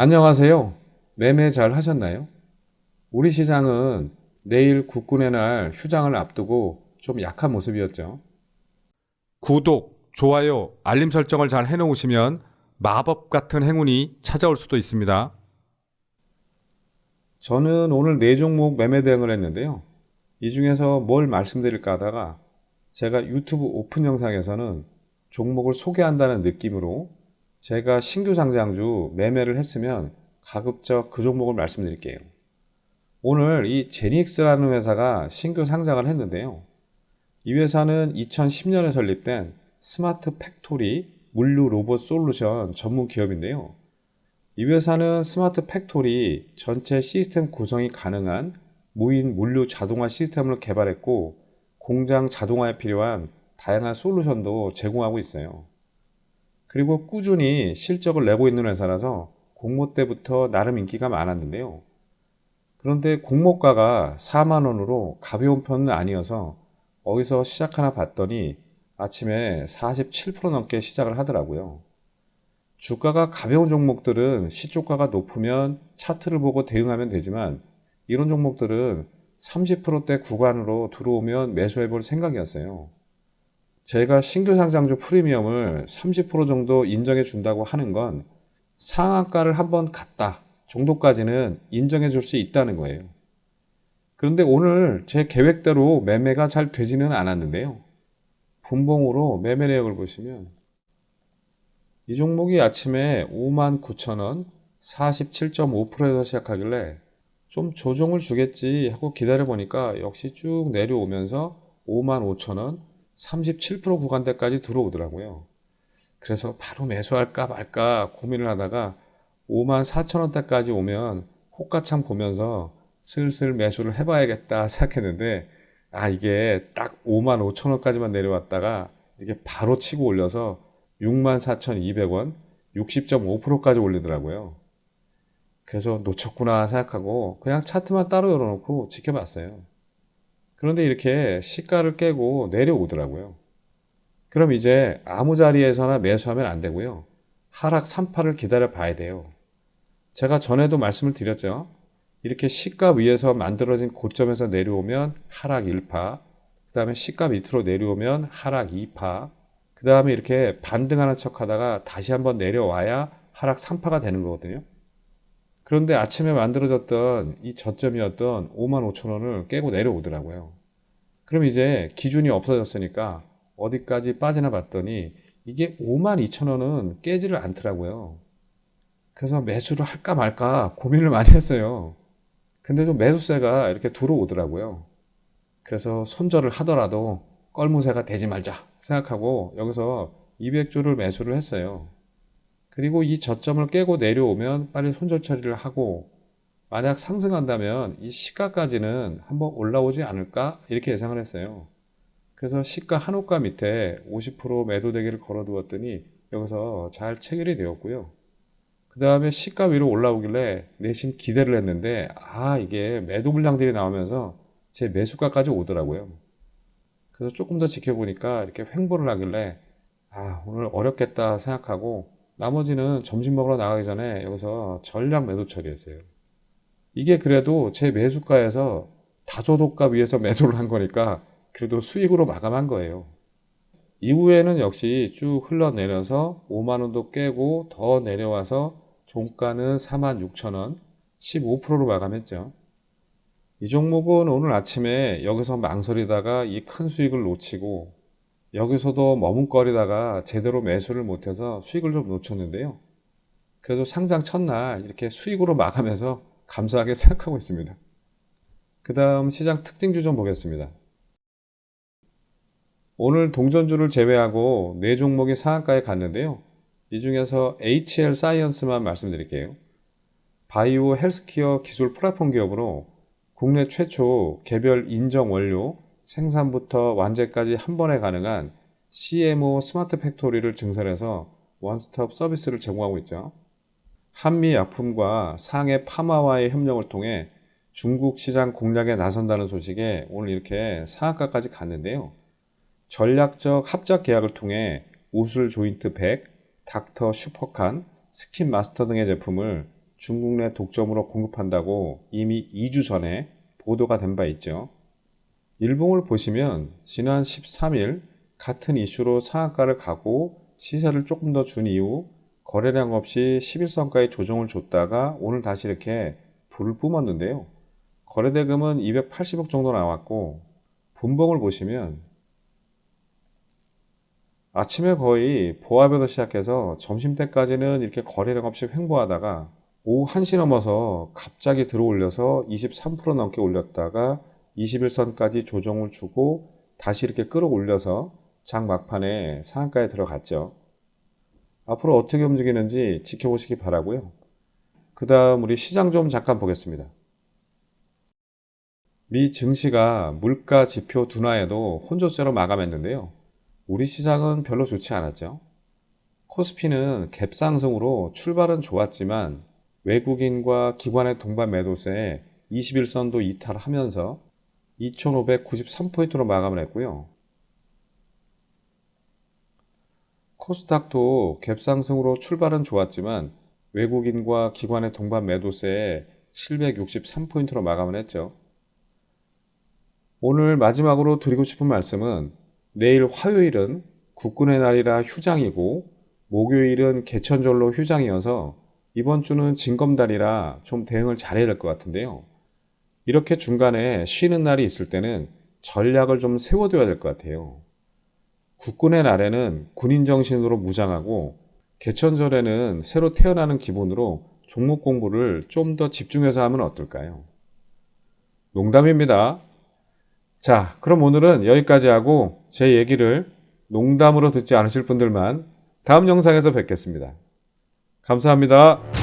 안녕하세요. 매매 잘 하셨나요? 우리 시장은 내일 국군의 날 휴장을 앞두고 좀 약한 모습이었죠. 구독, 좋아요, 알림 설정을 잘 해놓으시면 마법 같은 행운이 찾아올 수도 있습니다. 저는 오늘 네 종목 매매 대응을 했는데요. 이 중에서 뭘 말씀드릴까 하다가 제가 유튜브 오픈 영상에서는 종목을 소개한다는 느낌으로 제가 신규 상장주 매매를 했으면 가급적 그 종목을 말씀드릴게요. 오늘 이 제닉스라는 회사가 신규 상장을 했는데요. 이 회사는 2010년에 설립된 스마트 팩토리 물류 로봇 솔루션 전문 기업인데요. 이 회사는 스마트 팩토리 전체 시스템 구성이 가능한 무인 물류 자동화 시스템을 개발했고 공장 자동화에 필요한 다양한 솔루션도 제공하고 있어요. 그리고 꾸준히 실적을 내고 있는 회사라서 공모 때부터 나름 인기가 많았는데요. 그런데 공모가가 4만 원으로 가벼운 편은 아니어서 어디서 시작하나 봤더니 아침에 47% 넘게 시작을 하더라고요. 주가가 가벼운 종목들은 시초가가 높으면 차트를 보고 대응하면 되지만 이런 종목들은 30%대 구간으로 들어오면 매수해 볼 생각이었어요. 제가 신규 상장주 프리미엄을 30% 정도 인정해 준다고 하는 건 상한가를 한번 갔다 정도까지는 인정해 줄 수 있다는 거예요. 그런데 오늘 제 계획대로 매매가 잘 되지는 않았는데요. 분봉으로 매매 내역을 보시면 이 종목이 아침에 59,000원 47.5%에서 시작하길래 좀 조정을 주겠지 하고 기다려 보니까 역시 쭉 내려오면서 55,000원 37% 구간대까지 들어오더라고요. 그래서 바로 매수할까 말까 고민을 하다가 54,000원대까지 오면 호가창 보면서 슬슬 매수를 해봐야겠다 생각했는데 아 이게 딱 55,000원까지만 내려왔다가 이게 바로 치고 올려서 64,200원 60.5%까지 올리더라고요. 그래서 놓쳤구나 생각하고 그냥 차트만 따로 열어놓고 지켜봤어요. 그런데 이렇게 시가를 깨고 내려오더라고요. 그럼 이제 아무 자리에서나 매수하면 안 되고요. 하락 3파를 기다려 봐야 돼요. 제가 전에도 말씀을 드렸죠. 이렇게 시가 위에서 만들어진 고점에서 내려오면 하락 1파, 그 다음에 시가 밑으로 내려오면 하락 2파, 그 다음에 이렇게 반등하는 척 하다가 다시 한번 내려와야 하락 3파가 되는 거거든요. 그런데 아침에 만들어졌던 이 저점이었던 5만 5천 원을 깨고 내려오더라고요. 그럼 이제 기준이 없어졌으니까 어디까지 빠지나 봤더니 이게 5만 2천 원은 깨지를 않더라고요. 그래서 매수를 할까 말까 고민을 많이 했어요. 근데 좀 매수세가 이렇게 들어오더라고요. 그래서 손절을 하더라도 껄무새가 되지 말자 생각하고 여기서 200주를 매수를 했어요. 그리고 이 저점을 깨고 내려오면 빨리 손절 처리를 하고 만약 상승한다면 이 시가까지는 한번 올라오지 않을까 이렇게 예상을 했어요. 그래서 시가 한호가 밑에 50% 매도 대기를 걸어두었더니 여기서 잘 체결이 되었고요. 그 다음에 시가 위로 올라오길래 내심 기대를 했는데 아 이게 매도 물량들이 나오면서 제 매수가까지 오더라고요. 그래서 조금 더 지켜보니까 이렇게 횡보를 하길래 아 오늘 어렵겠다 생각하고 나머지는 점심 먹으러 나가기 전에 여기서 전량 매도 처리했어요. 이게 그래도 제 매수가에서 다조도가 위에서 매도를 한 거니까 그래도 수익으로 마감한 거예요. 이후에는 역시 쭉 흘러내려서 5만원도 깨고 더 내려와서 종가는 46,000원 15%로 마감했죠. 이 종목은 오늘 아침에 여기서 망설이다가 이 큰 수익을 놓치고 여기서도 머뭇거리다가 제대로 매수를 못해서 수익을 좀 놓쳤는데요. 그래도 상장 첫날 이렇게 수익으로 마감해서 감사하게 생각하고 있습니다. 그 다음 시장 특징주 좀 보겠습니다. 오늘 동전주를 제외하고 네 종목이 상한가에 갔는데요. 이 중에서 HL 사이언스만 말씀드릴게요. 바이오 헬스케어 기술 플랫폼 기업으로 국내 최초 개별 인정 원료 생산부터 완제까지 한 번에 가능한 CMO 스마트 팩토리를 증설해서 원스톱 서비스를 제공하고 있죠. 한미 약품과 상해 파마와의 협력을 통해 중국 시장 공략에 나선다는 소식에 오늘 이렇게 상한가까지 갔는데요. 전략적 합작 계약을 통해 우술 조인트 100, 닥터 슈퍼칸, 스킨 마스터 등의 제품을 중국 내 독점으로 공급한다고 이미 2주 전에 보도가 된 바 있죠. 일봉을 보시면 지난 13일 같은 이슈로 상한가를 가고 시세를 조금 더 준 이후 거래량 없이 11선까지 조정을 줬다가 오늘 다시 이렇게 불을 뿜었는데요. 거래대금은 280억 정도 나왔고 분봉을 보시면 아침에 거의 보합에서 시작해서 점심때까지는 이렇게 거래량 없이 횡보하다가 오후 1시 넘어서 갑자기 들어올려서 23% 넘게 올렸다가 21선까지 조정을 주고 다시 이렇게 끌어올려서 장 막판에 상한가에 들어갔죠. 앞으로 어떻게 움직이는지 지켜보시기 바라고요. 그 다음 우리 시장 좀 잠깐 보겠습니다. 미 증시가 물가 지표 둔화에도 혼조세로 마감했는데요. 우리 시장은 별로 좋지 않았죠. 코스피는 갭 상승으로 출발은 좋았지만 외국인과 기관의 동반 매도세에 21선도 이탈하면서 2,593포인트로 마감을 했고요. 코스닥도 갭 상승으로 출발은 좋았지만 외국인과 기관의 동반 매도세에 763포인트로 마감을 했죠. 오늘 마지막으로 드리고 싶은 말씀은 내일 화요일은 국군의 날이라 휴장이고 목요일은 개천절로 휴장이어서 이번 주는 징검달이라 좀 대응을 잘해야 될 것 같은데요. 이렇게 중간에 쉬는 날이 있을 때는 전략을 좀 세워둬야 될 것 같아요. 국군의 날에는 군인 정신으로 무장하고 개천절에는 새로 태어나는 기분으로 종목 공부를 좀 더 집중해서 하면 어떨까요? 농담입니다. 자, 그럼 오늘은 여기까지 하고 제 얘기를 농담으로 듣지 않으실 분들만 다음 영상에서 뵙겠습니다. 감사합니다.